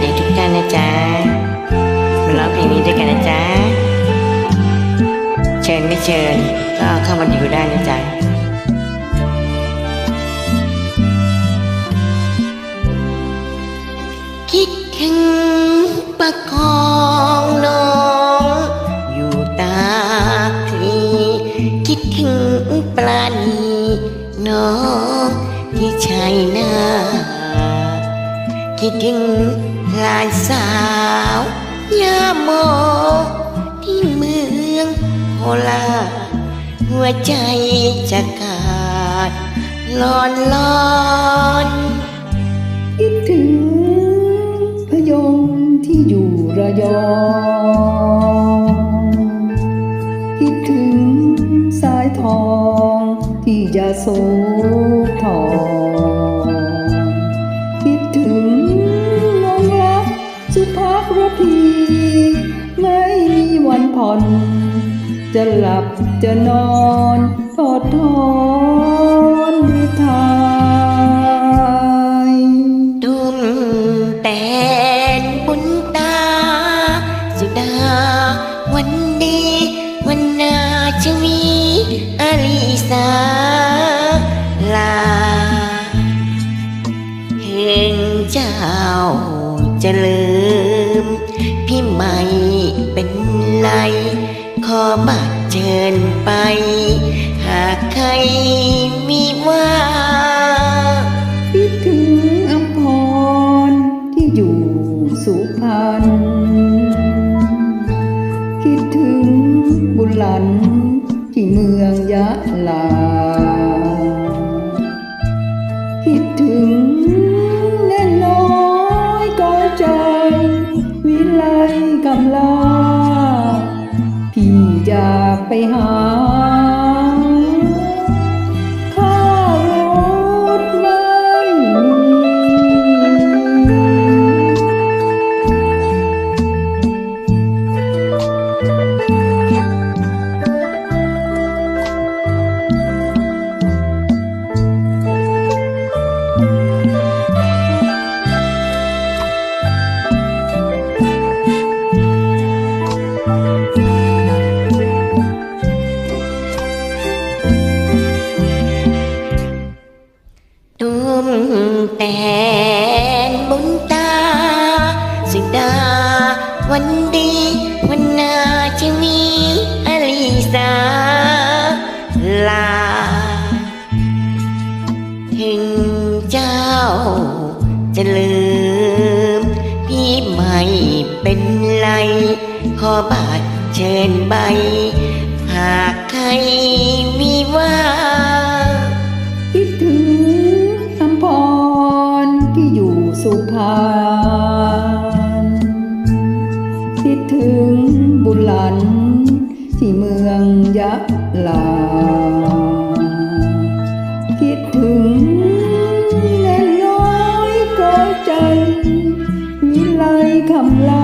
เด็กทุกท่านนะจ๊ะมาร้องเพลงนี้ด้วยกันนะจ๊ะ เชิญไม่เชิญก็เข้ามาดูได้นะจ๊ะคิดถึงประคองน้องอยู่ตาคลีคิดถึงปลาณีน้องที่ชายนาคิดถึง ลานสาวยาโม ที่เมืองโคราหัวใจจะขาดลอนลอนคิดถึงพยงที่อยู่ระยองคิดถึงสายทองที่ยาโสธรคิดถึง สุภาพรพีไม่มีวันผ่อน จะหลับจะนอนทอดทอนด้วยทายตุ้มแต่นบุญตา สุดา วันดีวันนาชวีอาลีสาลาเห็นเจ้าจะลืมพี่ไม่ เป็นไร ขอบัตรเชิญไป หากใครมีว่าคิดถึงอัมพรที่อยู่สุพรรณคิดถึงบุญหลันที่เมืองยะลา คิดถึงแน่น้อยก็ใจ วิไลกำลาพี่อยาก ไปหา วันดี วันนาชีวีอลิสาลา ถึงเจ้า จะลืม พี่ไม่เป็นไร ขอบัตรเชิญใบ หากใครมีว่าคิดถึงอัมพรที่อยู่สุพรร ที่เมืองยับลา คิดถึงเล่นน้อยก็ใจ วิไลคำลา